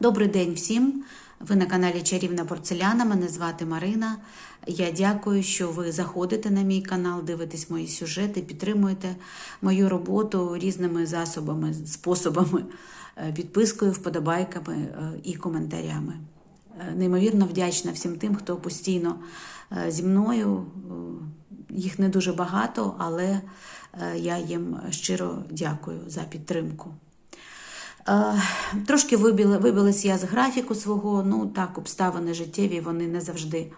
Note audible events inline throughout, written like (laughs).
Добрий день всім. Ви на каналі Чарівна Порцеляна. Мене звати Марина. Я дякую, що ви заходите на мій канал, дивитесь мої сюжети, підтримуєте мою роботу різними засобами, способами, е, підпискою, вподобайками е, і коментарями. Е, Неймовірно вдячна всім тим, хто постійно зі мною. Їх не дуже багато, але я їм щиро дякую за підтримку. Е, Трошки вибіла, вибилась я з графіку свого. Ну так, обставини життєві вони не завжди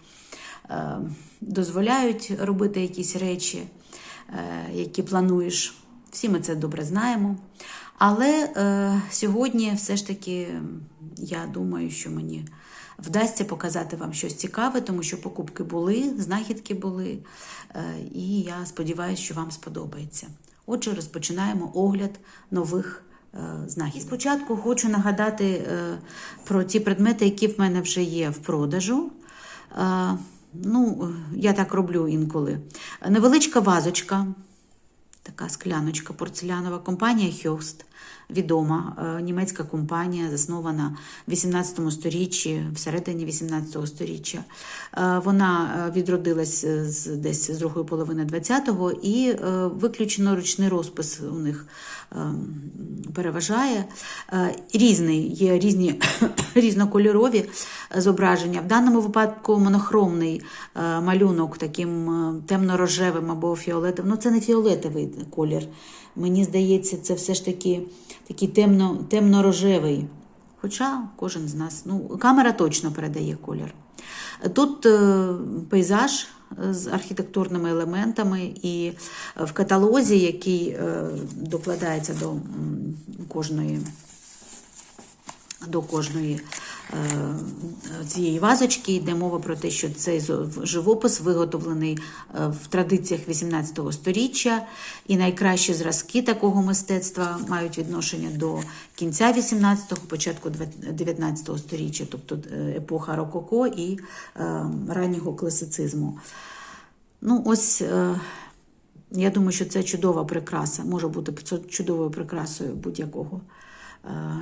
е, дозволяють робити якісь речі, е, які плануєш. Всі ми це добре знаємо. Але е, сьогодні все ж таки я думаю, що мені вдасться показати вам щось цікаве, тому що покупки були, знахідки були, е, і я сподіваюся, що вам сподобається. Отже, розпочинаємо огляд нових е, І Спочатку хочу нагадати е, про ті предмети, які в мене вже є в продажу. Е, Ну, я так роблю інколи. Невеличка вазочка, така скляночка порцелянова, компанія Хьост, відома е, німецька компанія, заснована в 18 сторіччі, всередині 18 сторіччя. Е, Вона е, відродилась десь з другої половини 20-го і виключно ручний розпис у них переважає. Різний, є різні (coughs) різнокольорові зображення. В даному випадку монохромний малюнок таким темно-рожевим або фіолетовим. Ну, це не фіолетовий колір. Мені здається, це все ж таки такий темно, темно-рожевий. Хоча кожен з нас, ну, камера точно передає колір. Тут е, пейзаж з архітектурними елементами, і в каталозі, який е, докладається до кожної до кожної е, цієї вазочки йде мова про те, що цей живопис виготовлений е, в традиціях 18 століття, і найкращі зразки такого мистецтва мають відношення до кінця 18-го, початку 19 століття, тобто е, епоха рококо і раннього класицизму. Ну, ось. я думаю, що це чудова прикраса, може бути чудовою прикрасою будь-якого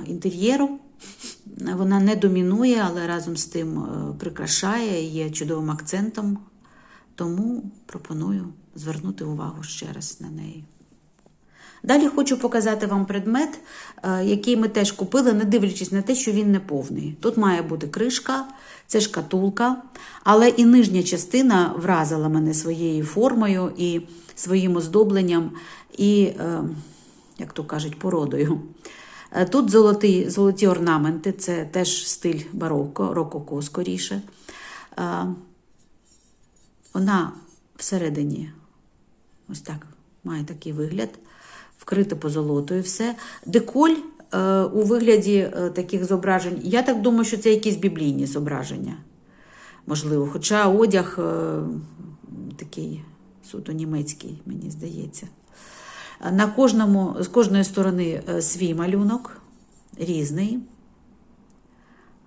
інтер'єру. Вона не домінує, але разом з тим е, прикрашає, є чудовим акцентом. Тому пропоную звернути увагу ще раз на неї. Далі хочу показати вам предмет, е, який ми теж купили, не дивлячись на те, що він не повний. Тут має бути кришка, це шкатулка, але і нижня частина вразила мене своєю формою і своїм оздобленням, і, е, як то кажуть, породою. Е, Тут золоті, золоті орнаменти, це теж стиль бароко, рококо скоріше. Е, Вона всередині ось так має такий вигляд, вкрите позолотою все. Деколь е, у вигляді таких зображень. Я так думаю, що це якісь біблійні зображення. Можливо, хоча одяг такий суто німецький, мені здається. На кожному, з кожної сторони е, свій малюнок, різний.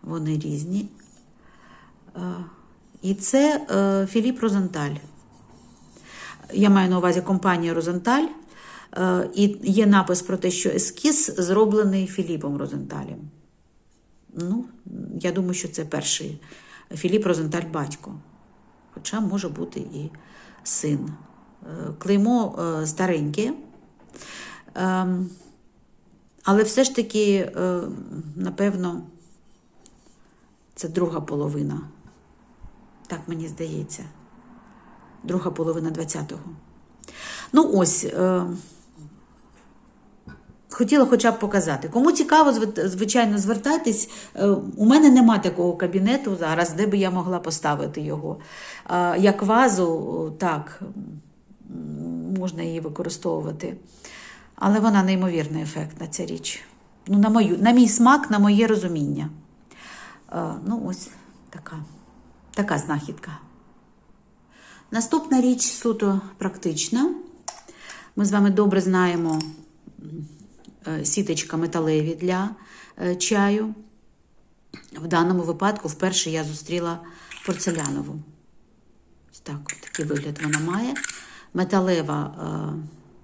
Вони різні. Е, І це е, Філіп Розенталь. Я маю на увазі компанію Розенталь. І є напис про те, що ескіз зроблений Філіпом Розенталем. Ну, я думаю, що це перший Філіп Розенталь батько. Хоча може бути і син. Клеймо стареньке. Ем, Але все ж таки, е, напевно, це друга половина. Так мені здається. Друга половина 20-го. Ну, ось. Е, Хотіла хоча б показати. Кому цікаво, звичайно, звертайтесь. Е, У мене нема такого кабінету зараз, де би я могла поставити його. Як вазу, так, можна її використовувати. Але вона неймовірно ефектна, ця річ. Ну, на, мою, на мій смак, на моє розуміння. Е, Ну, ось така, така знахідка. Наступна річ суто практична. Ми з вами добре знаємо е, сіточка металеві для е, чаю. В даному випадку вперше я зустріла порцелянову. Так, такий вигляд вона має. Металева,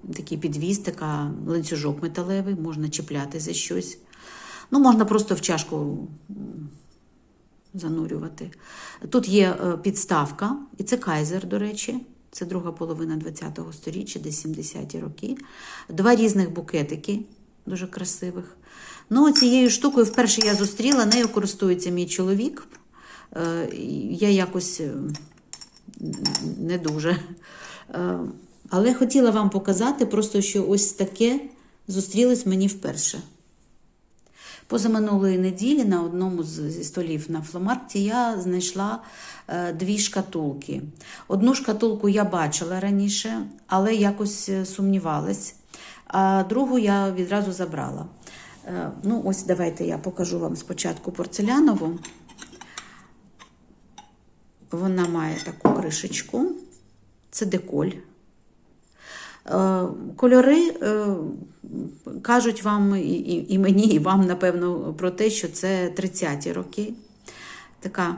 е, такий підвіз, ланцюжок металевий, можна чіпляти за щось. Ну, можна просто в чашку занурювати. Тут є е, підставка, і це кайзер, до речі. Це друга половина ХХ століття, десь 70-ті роки. Два різних букетики, дуже красивих. Ну, цією штукою вперше я зустріла, нею користується мій чоловік. Е, Я якось не дуже. Е, Але хотіла вам показати, просто що ось таке зустрілось мені вперше. Позаминулої неділі на одному зі столів на фломаркті я знайшла е, дві шкатулки. Одну шкатулку я бачила раніше, але якось е, сумнівалась, а другу я відразу забрала. Ну, ось давайте я покажу вам спочатку порцелянову. Вона має таку кришечку. Це деколь. Е, Кольори е, кажуть вам і, мені, і вам, напевно, про те, що це 30-ті роки. Така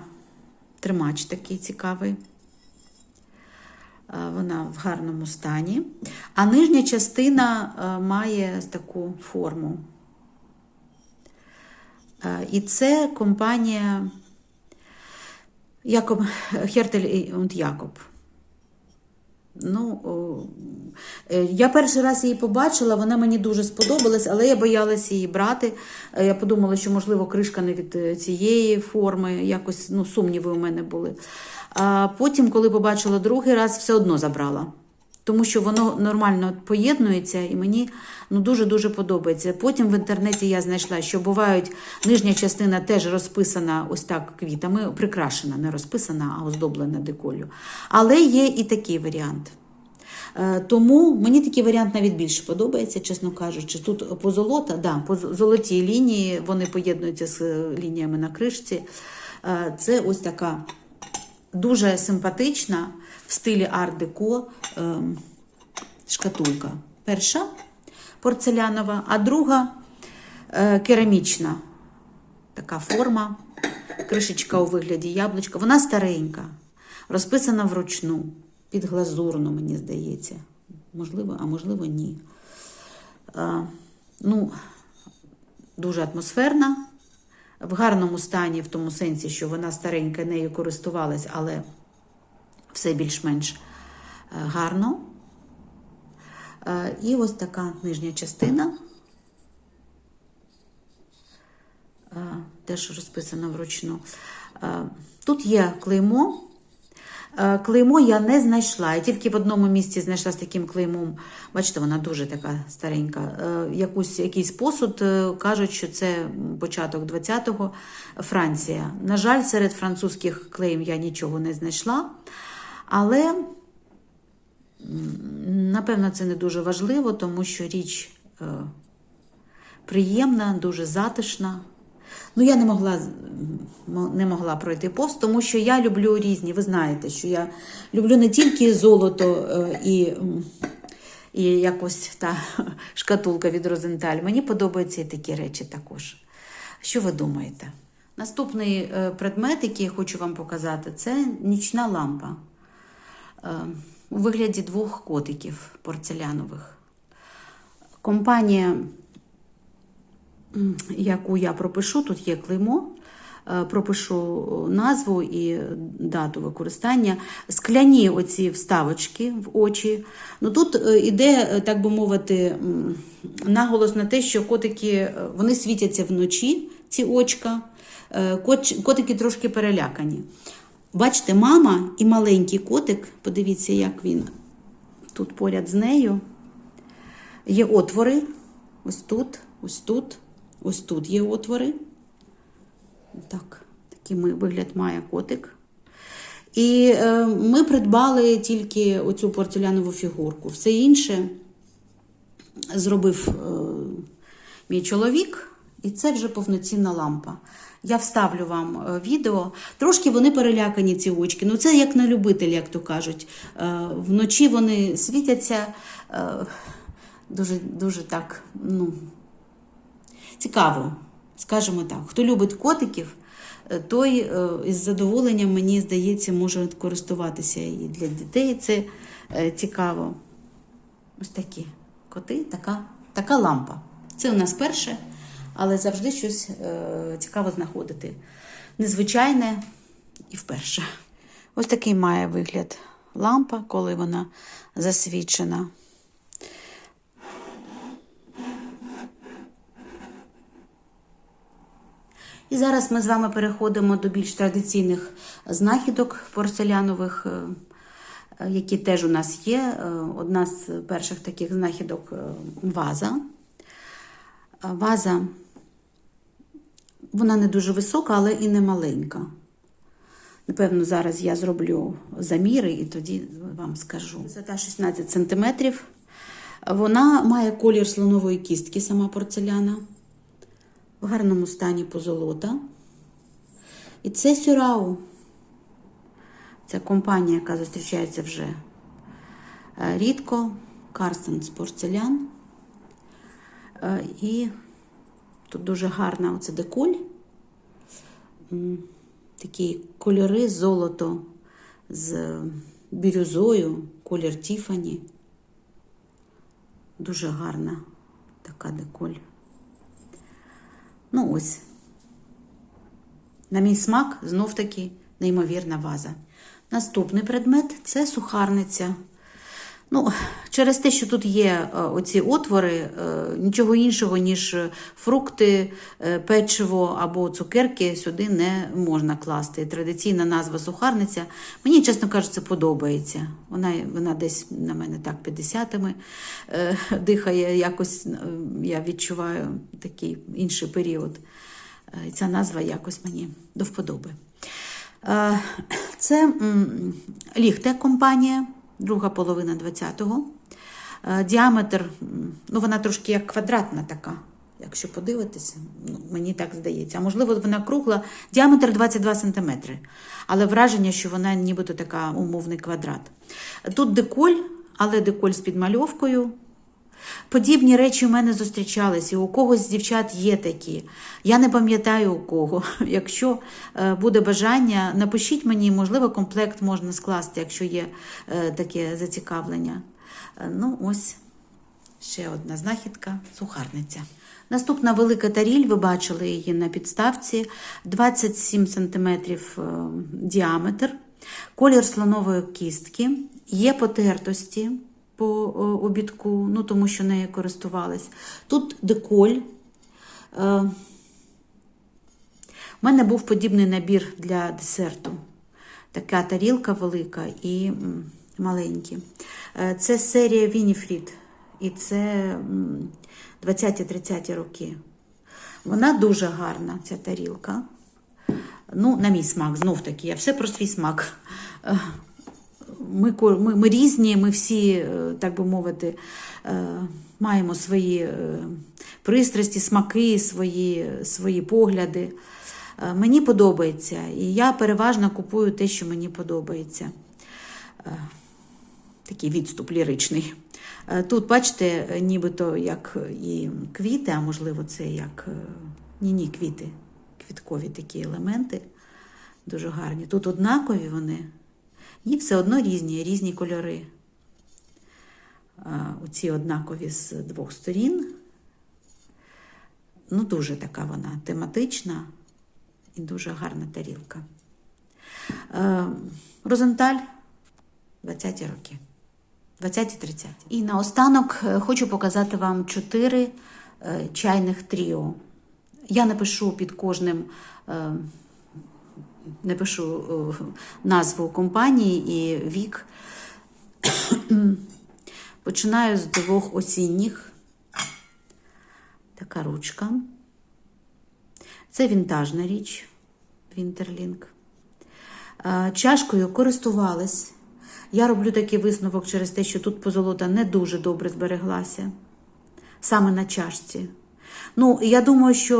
тримач такий цікавий. Е, Вона в гарному стані. А нижня частина має таку форму. І це компанія Якоб Хертель und Якоб. Ну, е, я перший раз її побачила, вона мені дуже сподобалась, але я боялася її брати. Е, Я подумала, що, можливо, кришка не від е, цієї форми, якось ну, сумніви у мене були. А потім, коли побачила другий раз, все одно забрала. Тому що воно нормально поєднується і мені ну, дуже-дуже подобається. Потім в інтернеті я знайшла, що бувають нижня частина теж розписана ось так квітами, прикрашена, не розписана, а оздоблена деколю. Але є і такий варіант. Е, Тому мені такий варіант навіть більше подобається, чесно кажучи. Тут позолота, да, поз- золоті лінії, вони поєднуються з е, лініями на кришці. Е, Це ось така дуже симпатична в стилі арт-деко ем, шкатулка. Перша порцелянова, а друга е, керамічна. Така форма, кришечка у вигляді яблучка. Вона старенька, розписана вручну, під глазурну, мені здається. Можливо, а можливо, ні. Е, ну, дуже атмосферна, в гарному стані, в тому сенсі, що вона старенька, нею користувалась, але все більш-менш е, гарно. Е, І ось така нижня частина. Е, Теж розписана вручну. Тут є клеймо. Е, Клеймо я не знайшла. Я тільки в одному місці знайшла з таким клеймом. Бачите, вона дуже така старенька. Е, Якусь, якийсь посуд е, кажуть, що це початок 20-го Франція. На жаль, серед французьких клейм я нічого не знайшла. Але, напевно, це не дуже важливо, тому що річ приємна, дуже затишна. Ну, я не могла, не могла пройти повз, тому що я люблю різні. Ви знаєте, що я люблю не тільки золото е, і, і якось та (laughs) шкатулка від Розенталь. Мені подобаються і такі речі також. Що ви думаєте? Наступний е, предмет, який я хочу вам показати, це нічна лампа е, у вигляді двох котиків порцелянових. Компанія яку я пропишу, тут є клеймо, е, пропишу назву і дату використання. Скляні оці вставочки в очі. Ну, тут е, іде, е, так би мовити, наголос на те, що котики вони світяться вночі, ці очка. Котики трошки перелякані. Бачите, мама і маленький котик, подивіться, як він тут поряд з нею. Є отвори. Ось тут, ось тут, ось тут є отвори. Так, такий вигляд має котик. І е, ми придбали тільки оцю порцелянову фігурку. Все інше зробив е, мій чоловік, і це вже повноцінна лампа. Я вставлю вам е, відео. Трошки вони перелякані, ці очки. Ну, це як на любителя, як то кажуть. Е, вночі вони світяться е, дуже, дуже так, ну, цікаво, скажімо так. Хто любить котиків, е, той е, із задоволенням, мені здається, може користуватися і для дітей це е, цікаво. Ось такі коти, така, така лампа. Це у нас перше. але завжди щось цікаво знаходити. Незвичайне і вперше. Ось такий має вигляд лампа, коли вона засвічена. І зараз ми з вами переходимо до більш традиційних знахідок порцелянових, е, е, які теж у нас є. Е, Одна з перших таких знахідок ваза. Ваза, вона не дуже висока, але і не маленька. Напевно, зараз я зроблю заміри і тоді вам скажу. Висота 16 см. Вона має колір слонової кістки, сама порцеляна в гарному стані позолота. І це Сюрау. Це компанія, яка зустрічається вже е, рідко. Карстенс порцелян. Е, І тут дуже гарна оце деколь. Такі кольори золото з бірюзою, колір Тіфані. Дуже гарна така деколь. Ну ось. На мій смак знов таки неймовірна ваза. Наступний предмет це сухарниця. Ну, через те, що тут є е, оці отвори, е, нічого іншого, ніж фрукти, е, печиво або цукерки сюди не можна класти. Традиційна назва сухарниця. Мені, чесно кажучи, подобається. Вона, вона десь на мене так 50-ми е, дихає, якось я відчуваю такий інший період. Ця назва якось мені до вподоби. Це Ліхте компанія, друга половина 20-го. Е, Діаметр, ну вона трошки як квадратна така, якщо подивитися, ну, мені так здається. А можливо, вона кругла, діаметр 22 см. Але враження, що вона нібито така умовний квадрат. Тут деколь, але деколь з підмальовкою. Подібні речі у мене зустрічались, і у когось з дівчат є такі. Я не пам'ятаю у кого. (laughs) Якщо е, буде бажання, напишіть мені, можливо, комплект можна скласти, якщо є е, таке зацікавлення. Е, Ну, ось ще одна знахідка сухарниця. Наступна велика таріль, ви бачили її на підставці, 27 см діаметр, колір слонової кістки, є потертості по обідку, ну тому що нею користувались. Тут деколь. Е, у мене був подібний набір для десерту. Така тарілка велика і маленькі. Е, Це серія Вініфрід. І це 20-30 роки. Вона дуже гарна, ця тарілка. Ну, на мій смак, знов таки, я все про свій смак. Ми, ми, ми різні, ми всі, е, так би мовити, е, маємо свої е, пристрасті, смаки, свої, свої погляди. Мені подобається, і я переважно купую те, що мені подобається. Такий відступ ліричний. Тут, бачите, нібито як і квіти, а можливо, це як ні-ні, квіти, квіткові такі елементи. Дуже гарні. Тут однакові вони, і все одно різні, різні кольори. Оці однакові з двох сторін. Ну, дуже така вона тематична і дуже гарна тарілка. Е, Розенталь 20-ті роки. 20-30. І наостанок е, хочу показати вам чотири е, чайних тріо. Я напишу під кожним, е, напишу е, назву компанії і вік. (coughs) Починаю з двох осінніх. Така ручка. Це вінтажна річ, Вінтерлінг. Е, Чашкою користувалась. Я роблю такий висновок через те, що тут позолота не дуже добре збереглася. Саме на чашці. Ну, я думаю, що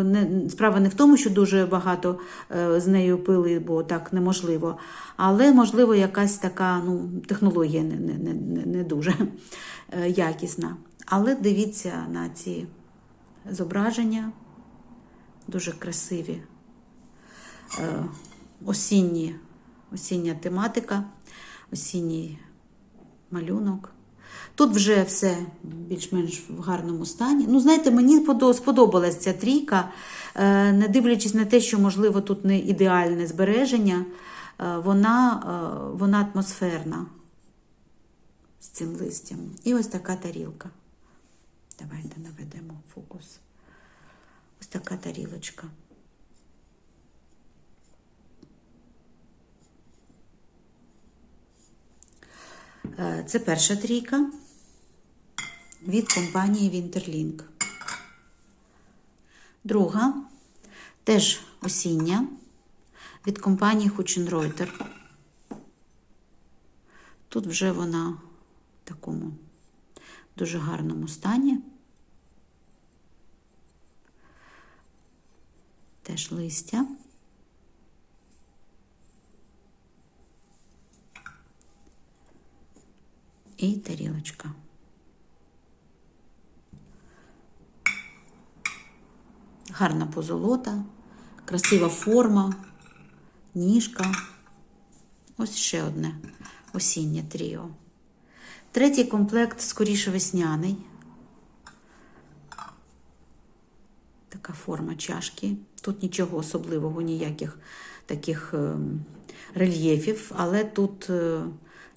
е, не, справа не в тому, що дуже багато е, з нею пили, бо так неможливо. Але, можливо, якась така ну, технологія не, не, не, не- дуже е, якісна. Але дивіться на ці зображення, дуже красиві. Осінні, осіння тематика, осінній малюнок. Тут вже все більш-менш в гарному стані. Ну, знаєте, мені подо- сподобалась ця трійка, Е, не дивлячись на те, що, можливо, тут не ідеальне збереження, е, вона, е, вона атмосферна з цим листям. І ось така тарілка. Давайте наведемо фокус. Ось така тарілочка. Це перша трійка від компанії Winterlink. Друга теж осіння від компанії Huchenreuter. Тут вже вона в такому дуже гарному стані. Теж листя. І тарілочка. Гарна позолота, красива форма, ніжка. Ось ще одне осіннє тріо. Третій комплект скоріше весняний. Така форма чашки. Тут нічого особливого, ніяких таких ем, рельєфів, але тут е,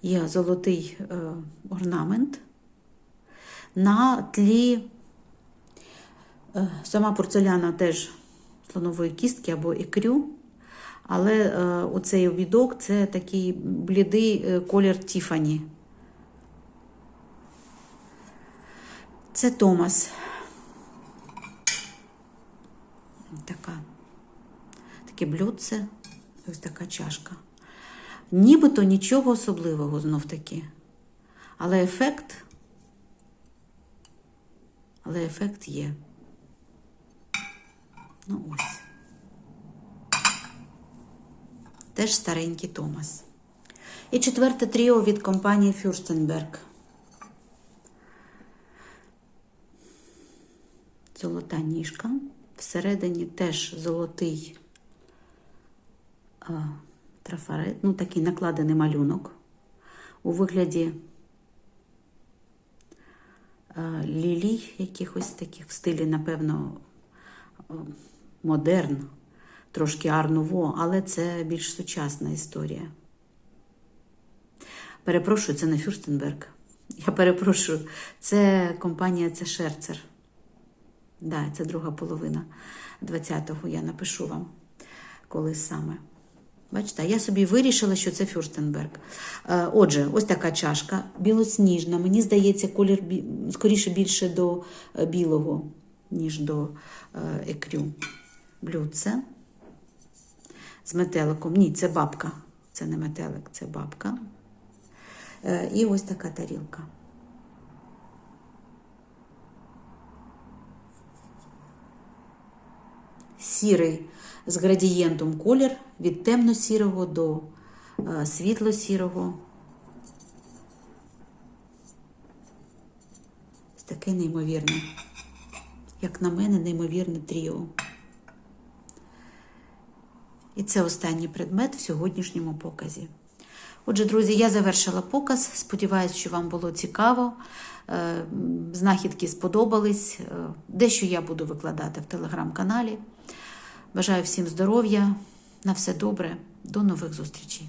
є золотий е, орнамент на тлі Е, Сама порцеляна теж слонової кістки або ікрю, але е, оцей обідок це такий блідий е, колір Тіфані. Це Томас. Така. Таке блюдце, ось така чашка. Нібито нічого особливого знов таки. Але ефект, але ефект є. Ну ось. Теж старенький Томас. І четверте тріо від компанії Fürstenberg. Золота ніжка. Всередині теж золотий трафарет, ну такий накладений малюнок у вигляді а, лілій, якихось таких в стилі, напевно, модерн, трошки арнуво, але це більш сучасна історія. Перепрошую, це не Фюрстенберг. Я перепрошую, це компанія це Шерцер. Да, це друга половина 20-го. Я напишу вам, коли саме. Бачите, я собі вирішила, що це Фюрстенберг. Е, Отже, ось така чашка, білосніжна. Мені здається, колір скоріше більше до е, білого, ніж до е, екрю. Блюдце з метеликом. Ні, це бабка. Це не метелик, це бабка. І ось така тарілка. Сірий з градієнтом колір від темно-сірого до е, світло-сірого. Ось таке неймовірне. Як на мене, неймовірне тріо. І це останній предмет в сьогоднішньому показі. Отже, друзі, я завершила показ. Сподіваюсь, що вам було цікаво. Е, Знахідки сподобались. Е, Дещо я буду викладати в телеграм-каналі. Бажаю всім здоров'я, на все добре, до нових зустрічей.